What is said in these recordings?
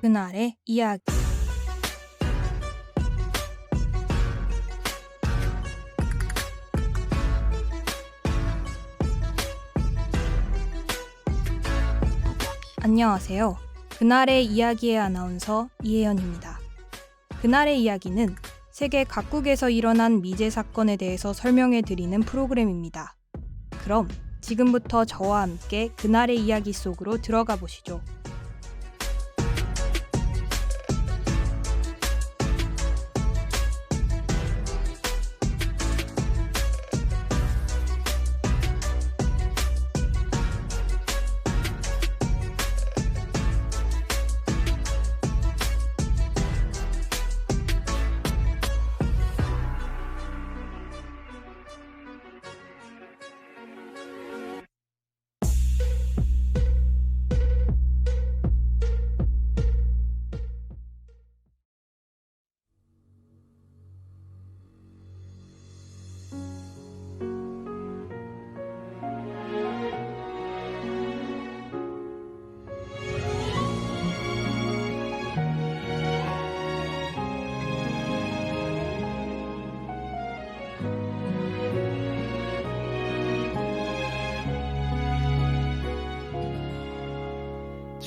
그날의 이야기 안녕하세요. 그날의 이야기의 아나운서 이혜연입니다. 그날의 이야기는 세계 각국에서 일어난 미제 사건에 대해서 설명해 드리는 프로그램입니다. 그럼 지금부터 저와 함께 그날의 이야기 속으로 들어가 보시죠.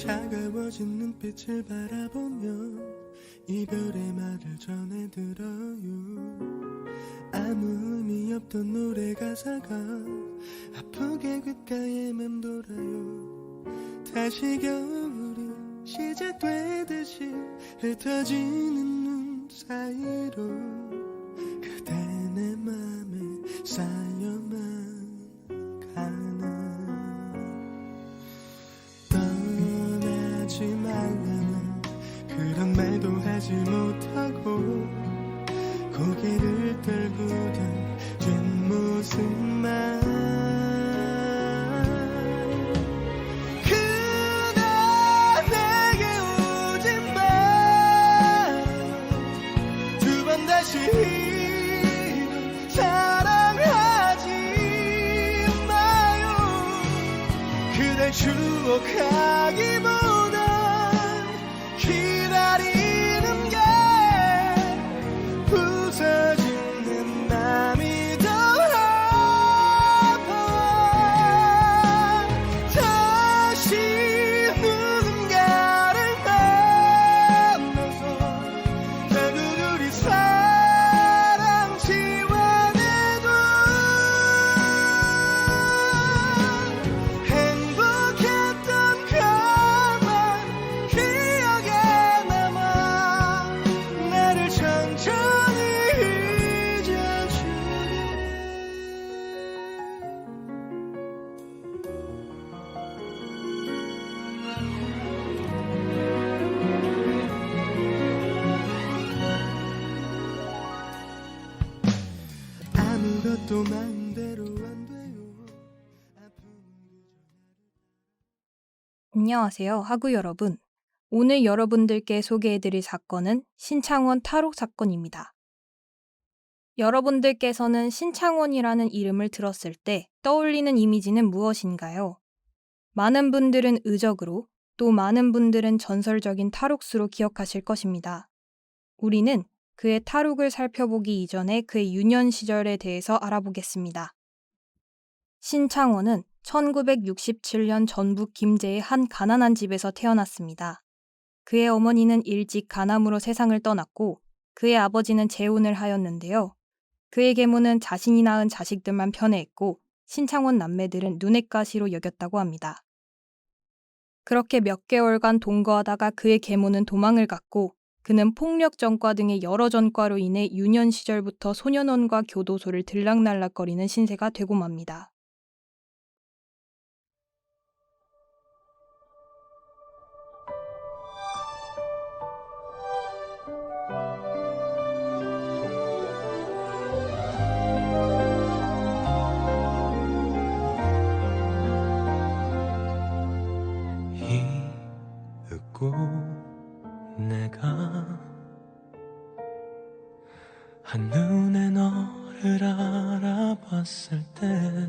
차가워진 눈빛을 바라보며 이별의 말을 전해들어요. 아무 의미 없던 노래 가사가 아프게 귓가에 맴돌아요. 다시 겨울이 시작되듯이 흩어지는 눈 사이로 그대 내 맘에 쌓여 고개를 사랑하지 마요. 그댈 추억하 안녕하세요, 하구 여러분. 오늘 여러분들께 소개해드릴 사건은 신창원 탈옥 사건입니다. 여러분들께서는 신창원이라는 이름을 들었을 때 떠올리는 이미지는 무엇인가요? 많은 분들은 의적으로 또 많은 분들은 전설적인 탈옥수로 기억하실 것입니다. 우리는 그의 탈옥을 살펴보기 이전에 그의 유년 시절에 대해서 알아보겠습니다. 신창원은 1967년 전북 김제의 한 가난한 집에서 태어났습니다. 그의 어머니는 일찍 간암으로 세상을 떠났고 그의 아버지는 재혼을 하였는데요. 그의 계모는 자신이 낳은 자식들만 편애했고 신창원 남매들은 눈엣 가시로 여겼다고 합니다. 그렇게 몇 개월간 동거하다가 그의 계모는 도망을 갔고 그는 폭력 전과 등의 여러 전과로 인해 유년 시절부터 소년원과 교도소를 들락날락거리는 신세가 되고 맙니다. 한눈에 너를 알아봤을 때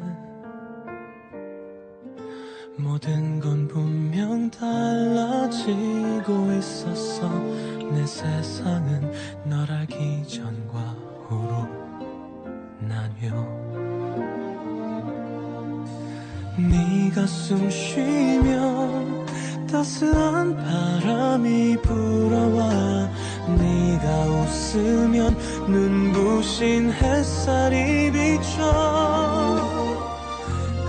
모든 건 분명 달라지고 있었어. 내 세상은 널 알기 전과 후로 나뉘어. 네가 숨 쉬면 따스한 바람이 불어와 네가 웃으면 눈부신 햇살이 비춰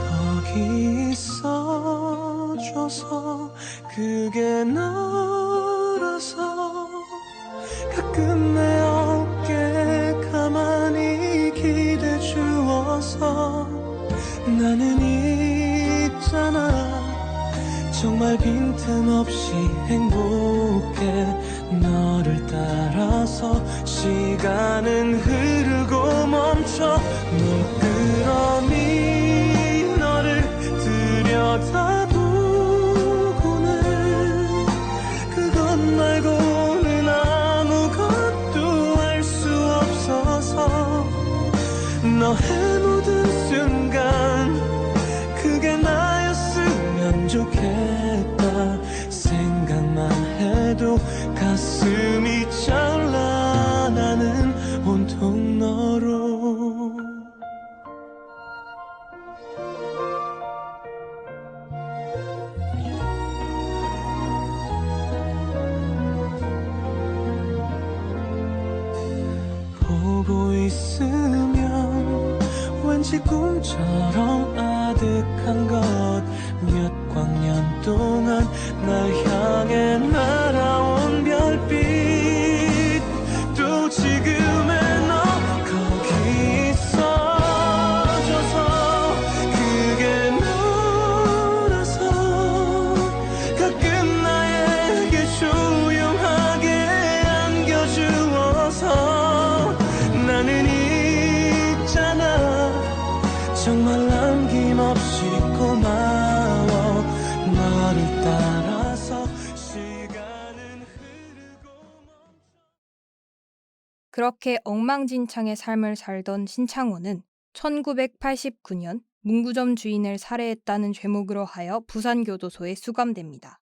거기 있어줘서 그게 너라서 가끔 내 어깨 가만히 기대 주어서 나는 있잖아. 정말 빈틈없이 행복해. 너를 따라서 시간은 흐르 아득 그렇게 엉망진창의 삶을 살던 신창호는 1989년 문구점 주인을 살해했다는 죄목으로 하여 부산교도소에 수감됩니다.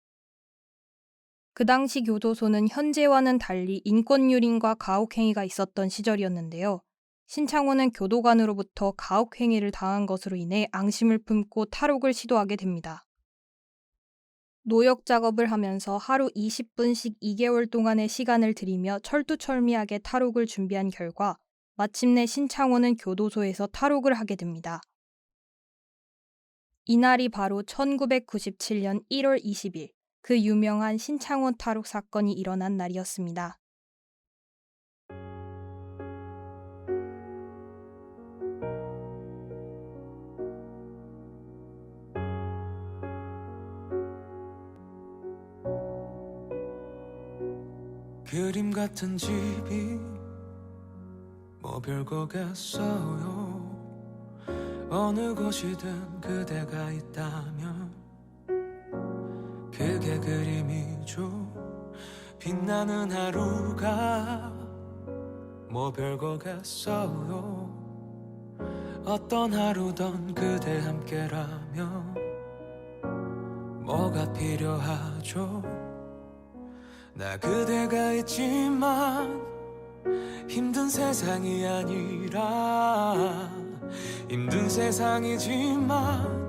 그 당시 교도소는 현재와는 달리 인권유린과 가혹행위가 있었던 시절이었는데요. 신창호는 교도관으로부터 가혹행위를 당한 것으로 인해 앙심을 품고 탈옥을 시도하게 됩니다. 노역 작업을 하면서 하루 20분씩 2개월 동안의 시간을 들이며 철두철미하게 탈옥을 준비한 결과 마침내 신창호는 교도소에서 탈옥을 하게 됩니다. 이날이 바로 1997년 1월 20일 그 유명한 신창호 탈옥 사건이 일어난 날이었습니다. 그림 같은 집이 뭐 별거겠어요. 어느 곳이든 그대가 있다면 그게 그림이죠. 빛나는 하루가 뭐 별거겠어요. 어떤 하루던 그대 함께라면 뭐가 필요하죠 나 그대가 있지만 힘든 세상이 아니라 힘든 세상이지만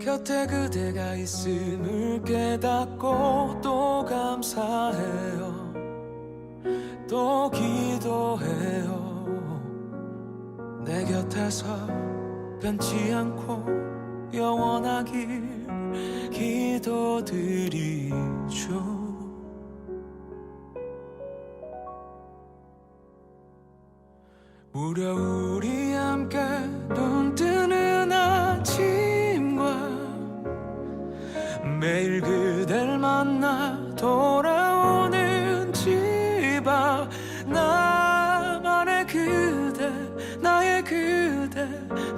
곁에 그대가 있음을 깨닫고 또 감사해요. 또 기도해요. 내 곁에서 변치 않고 영원하길 기도드리 무려 우리 함께 눈 뜨는 아침과 매일 그댈 만나 돌아오는 집앞 나만의 그대 나의 그대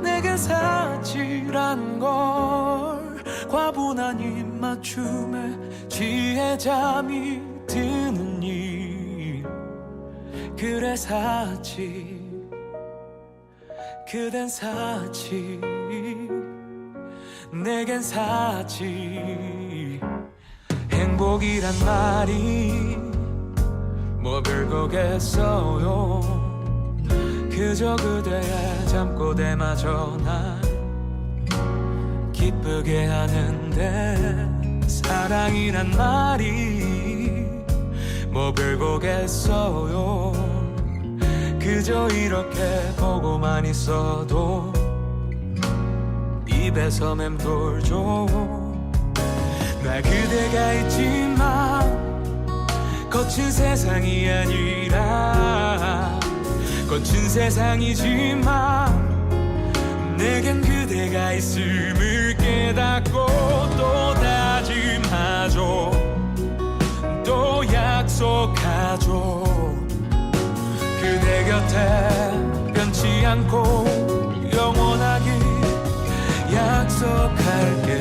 내게 사치란 걸. 과분한 입맞춤에 지혜 잠이 드는 일. 그래 사치 그댄 사치 내겐 사치 행복이란 말이 뭐 별거겠어요? 그저 그대의 잠꼬대마저 날 기쁘게 하는데 사랑이란 말이 뭐 별거겠어요 그저 이렇게 보고만 있어도 입에서 맴돌죠 나 그대가 있지만 거친 세상이 아니라 거친 세상이지만 내겐 그대가 있음을 깨닫고 또 다짐하죠. 또 약속하죠 그대 곁에 변치 않고 영원하게 약속할게요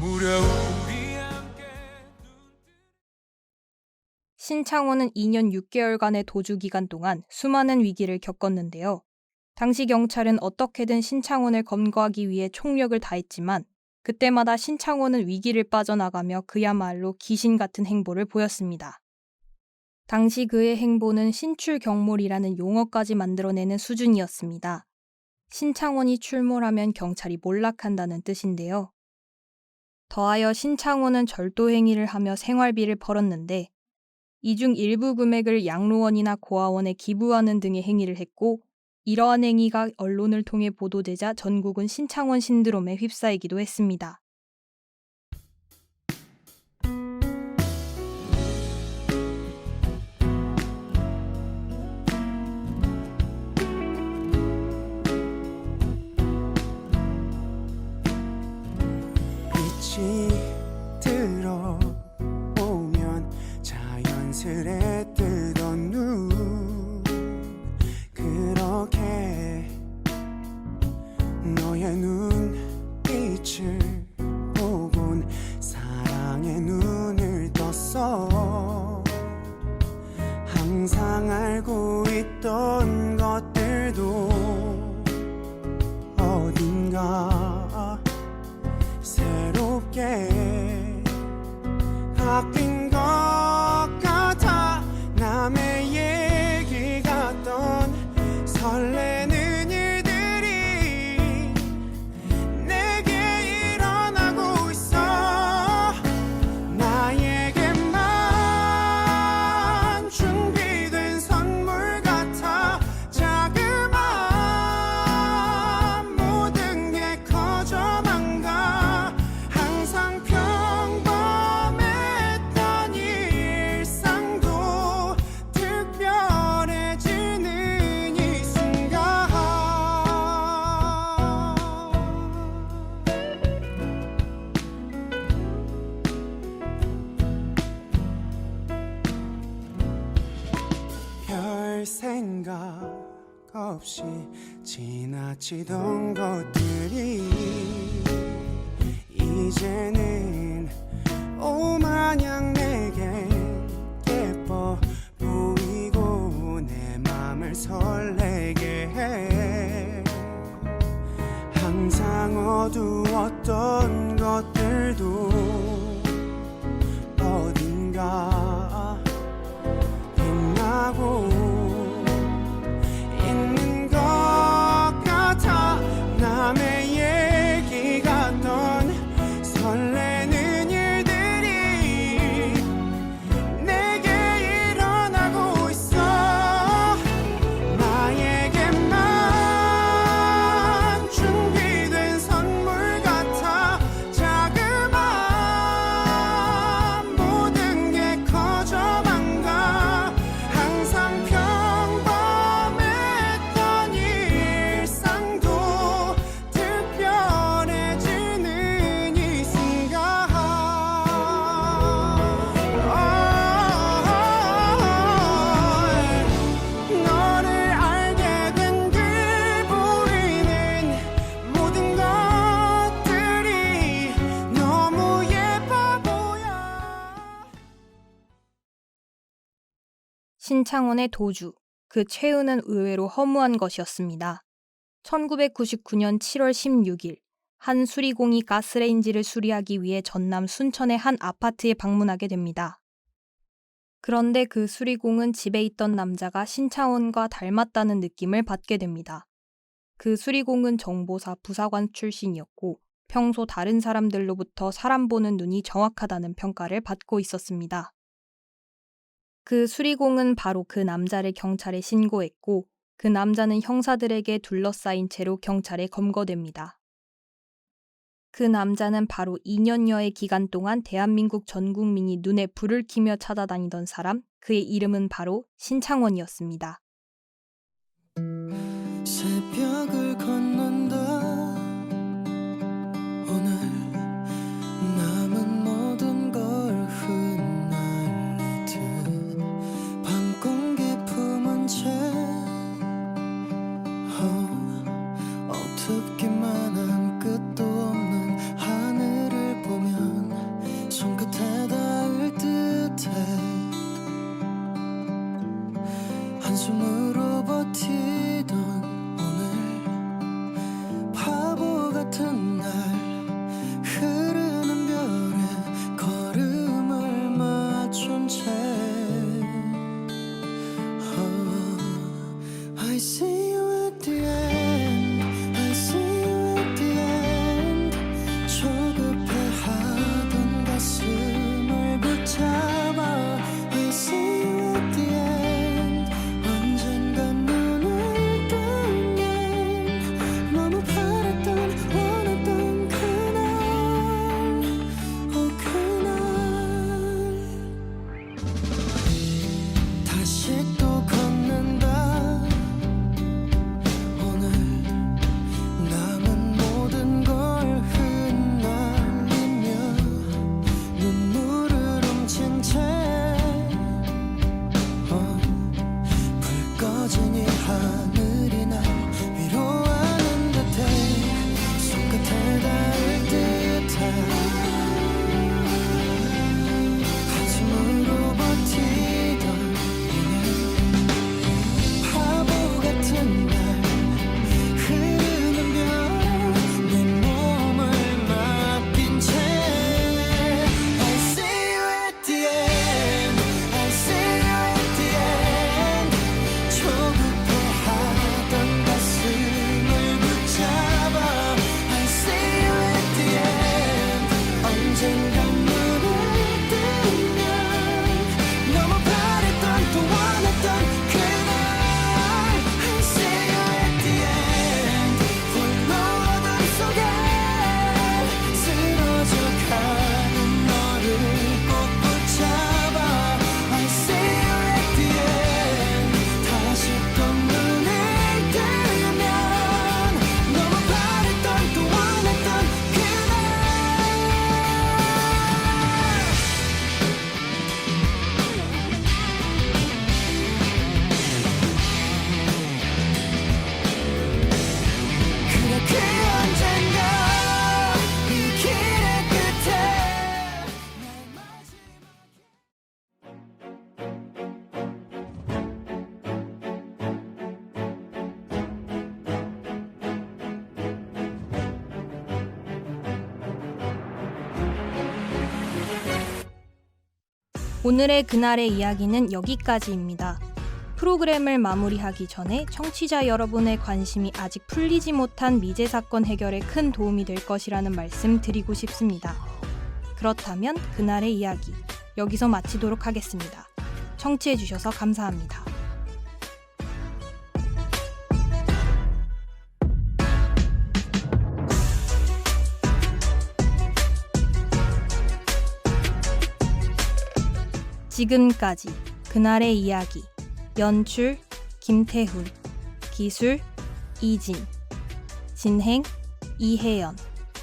무려 우리 함께 신창호는 2년 6개월간의 도주 기간 동안 수많은 위기를 겪었는데요. 당시 경찰은 어떻게든 신창원을 검거하기 위해 총력을 다했지만 그때마다 신창호는 위기를 빠져나가며 그야말로 귀신 같은 행보를 보였습니다. 당시 그의 행보는 신출 경몰이라는 용어까지 만들어내는 수준이었습니다. 신창원이 출몰하면 경찰이 몰락한다는 뜻인데요. 더하여 신창호는 절도 행위를 하며 생활비를 벌었는데 이 중 일부 금액을 양로원이나 고아원에 기부하는 등의 행위를 했고 이러한 행위가 언론을 통해 보도되자 전국은 신창원 신드롬에 휩싸이기도 했습니다. 빛이 들어오면 자연스레 뜨던 눈. 그렇게 너의 눈빛을 보곤 사랑의 눈을 떴어. 항상 알고 있던 없이 지나치던 것들이 이제는 오마냥 내 신창원의 도주, 그 최후는 의외로 허무한 것이었습니다. 1999년 7월 16일 한 수리공이 가스레인지를 수리하기 위해 전남 순천의 한 아파트에 방문하게 됩니다. 그런데 그 수리공은 집에 있던 남자가 신창원과 닮았다는 느낌을 받게 됩니다. 그 수리공은 정보사 부사관 출신이었고 평소 다른 사람들로부터 사람 보는 눈이 정확하다는 평가를 받고 있었습니다. 그 수리공은 바로 그 남자를 경찰에 신고했고 그 남자는 형사들에게 둘러싸인 채로 경찰에 검거됩니다. 그 남자는 바로 2년여의 기간 동안 대한민국 전 국민이 눈에 불을 켜며 찾아다니던 사람, 그의 이름은 바로 신창원이었습니다. 오늘의 그날의 이야기는 여기까지입니다. 프로그램을 마무리하기 전에 청취자 여러분의 관심이 아직 풀리지 못한 미제 사건 해결에 큰 도움이 될 것이라는 말씀 드리고 싶습니다. 그렇다면 그날의 이야기 여기서 마치도록 하겠습니다. 청취해 주셔서 감사합니다. 지금까지 그날의 이야기 연출 김태훈 기술 이진 진행 이혜연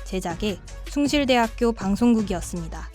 제작의 숭실대학교 방송국이었습니다.